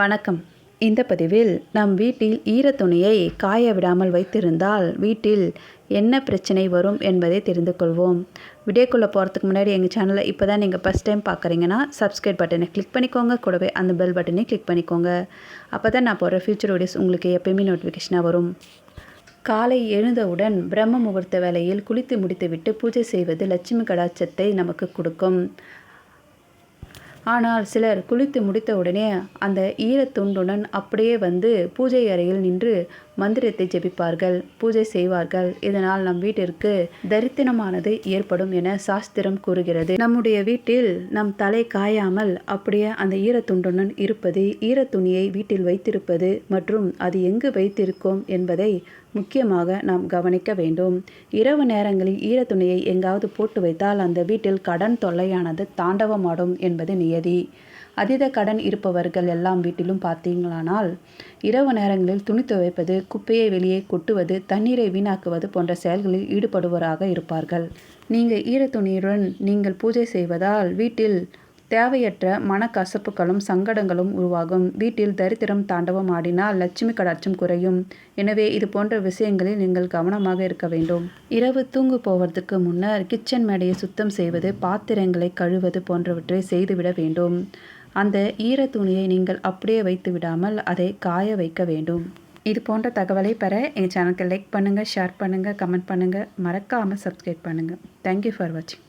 வணக்கம். இந்த பதிவில் நம் வீட்டில் ஈரத்துணியை காய விடாமல் வைத்திருந்தால் வீட்டில் என்ன பிரச்சனை வரும் என்பதை தெரிந்து கொள்வோம். வீடியோக்குள்ளே போகிறதுக்கு முன்னாடி எங்கள் சேனலை இப்போ தான் நீங்கள் ஃபஸ்ட் டைம் பார்க்குறீங்கன்னா சப்ஸ்கிரைப் பட்டனை கிளிக் பண்ணிக்கோங்க. கூடவே அந்த பெல் பட்டனை கிளிக் பண்ணிக்கோங்க. அப்போ தான் நான் போடுற ஃபியூச்சர் வீடியோஸ் உங்களுக்கு எப்பயுமே நோட்டிஃபிகேஷனாக வரும். காலை எழுந்தவுடன் பிரம்ம முகூர்த்த வேலையில் குளித்து முடித்துவிட்டு பூஜை செய்வது லட்சுமி கடாட்சத்தை நமக்கு கொடுக்கும். ஆனால் சிலர் குளித்து முடித்தவுடனே அந்த ஈரத்துண்டுடன் அப்படியே வந்து பூஜை அறையில் நின்று மந்திரத்தை ஜெபிப்பார்கள் பூஜை செய்வார்கள். இதனால் நம் வீட்டிற்கு தரித்திரமானது ஏற்படும் என சாஸ்திரம் கூறுகிறது. நம்முடைய வீட்டில் நம் தலை காயாமல் அப்படியே அந்த ஈரத்துண்டுடன் இருப்பது ஈரத்துணியை வீட்டில் வைத்திருப்பது மற்றும் அது எங்கு வைத்திருக்கோம் என்பதை முக்கியமாக நாம் கவனிக்க வேண்டும். இரவு நேரங்களில் ஈரத்துணியை எங்காவது போட்டு வைத்தால் அந்த வீட்டில் கடன் தொல்லையானது தாண்டவமாடும் என்பது நியதி. அதீத கடன் இருப்பவர்கள் எல்லாம் வீட்டிலும் பார்த்தீங்களானால் இரவு நேரங்களில் துணி துவைப்பது குப்பையை வெளியே கொட்டுவது தண்ணீரை வீணாக்குவது போன்ற செயல்களில் ஈடுபடுவராக இருப்பார்கள். நீங்கள் ஈரத்துணியுடன் நீங்கள் பூஜை செய்வதால் வீட்டில் தேவையற்ற மனக்கசப்புகளும் சங்கடங்களும் உருவாகும். வீட்டில் தரித்திரம் தாண்டவம் ஆடினால் லட்சுமி கடாட்சம் குறையும். எனவே இது போன்ற விஷயங்களில் நீங்கள் கவனமாக இருக்க வேண்டும். இரவு தூங்கு போவதற்கு முன்னர் கிச்சன் மேடையை சுத்தம் செய்வது பாத்திரங்களை கழுவது போன்றவற்றை செய்துவிட வேண்டும். அந்த ஈர துணியை நீங்கள் அப்படியே வைத்து விடாமல் அதை காய வைக்க வேண்டும். இது போன்ற தகவலை பெற எங்கள் சேனலுக்கு லைக் பண்ணுங்கள் ஷேர் பண்ணுங்கள் கமெண்ட் பண்ணுங்கள் மறக்காமல் சப்ஸ்கிரைப் பண்ணுங்கள் தேங்க்யூ ஃபார் வாட்சிங்